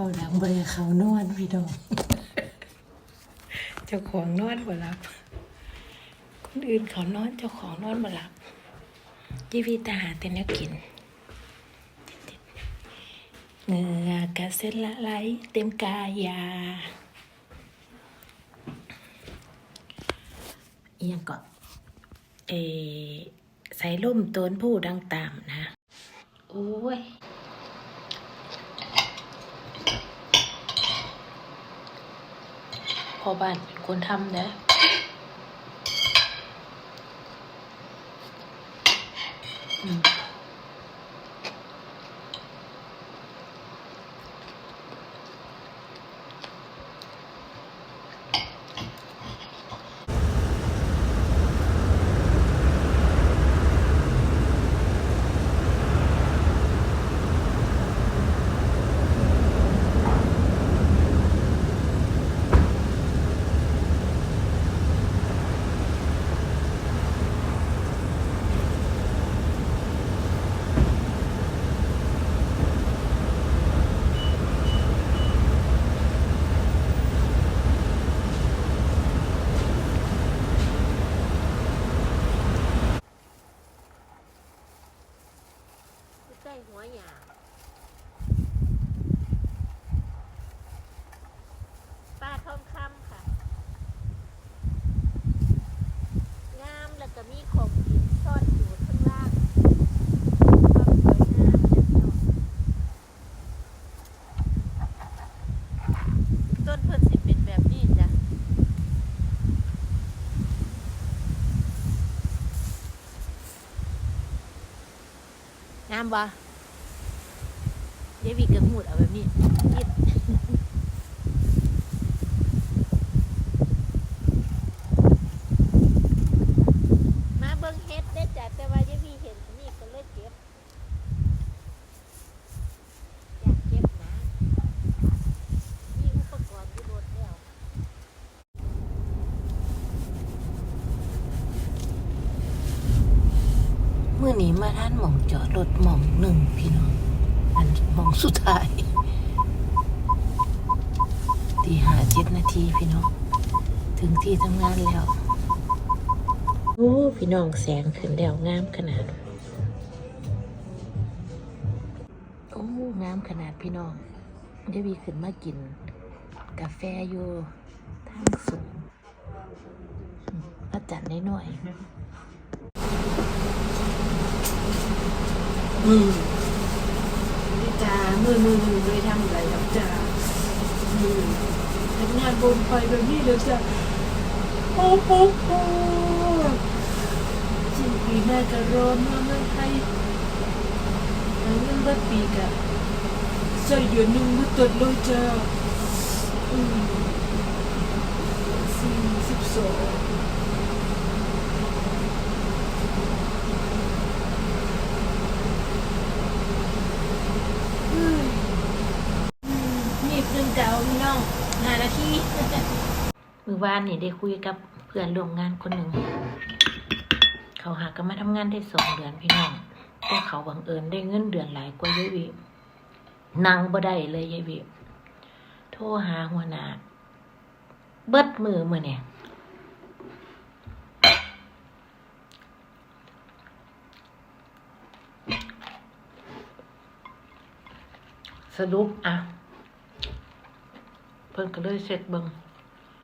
เอาดังบริเขานอนพี่น้องเจ้าของนอนบ่หลับ คนอื่นเขานอนเจ้าของนอนบ่หลับยีวีตาหาแต่แนวกินเหงื่อกระเซ็นละไหลเต็มกายาเอียงก็เออใส่ล่มต้นผู้ดังตามนะ โอ้ย พอบ้านเป็นคนทำนะอืม ใส่หัวหยาป้าทองคำค่ะ งามแล้วก็มีของกินซ่อนอยู่ข้างล่างความสวยงามเนี่ยพี่น้องต้นเพิ่นสิเป็นแบบนี้จ้ะ น้ำบ่เดวิกระหูดเอาแบบนี้ยิดมาเบิ่งเฮ็ดได้อจ้ะแต่ว่าเดวิเห็นอันนี้ก็เลยเก็บ อยากเก็บนะ มีอุปกรณ์อยู่รถแล้ว เมื่อนี้มาท่านหม่องจอดรถหม่องหนึ่งพี่น้องอันหม่องสุดท้ายตีหาเจ็ดนาทีพี่น้อง ถึงที่ทำงานแล้ว โอ้พี่น้องแสงขึ้นแล้วงามขนาด โอ้งามขนาดพี่น้องเดี๋ยววีขึ้นมากิน กาแฟอยู่ทางสูงอืมมาจัดน้อยๆ อืมจ้ามือมือมือไม่ทำอะไรหรอกจ้าอืมทำงานบนไฟแบบนี้เลยจ้าโอ้โหโอ้สิ้นปีหน้าจะร้อนมาเมืองไทยหาเงินบัดปีกะใส่เดือนหนึ่งมือตดเลยจ้าอืมสี่สิบสอง นี่เพิ่งจะเอาพี่น้องหานาที มือวานนี่ได้คุยกับเพื่อนร่วมงานคนหนึ่ง เขาหากันมาทำงานได้สองเดือนพี่น้องแต่เขาบังเอิญได้เงินเดือนหลายกว่ายายวินางบ่ได้เลยยายวิโทรหาหัวหน้าเบิดมือมือเนี่ยสรุปอะ พิ่นก็เลยเสร็จเบิง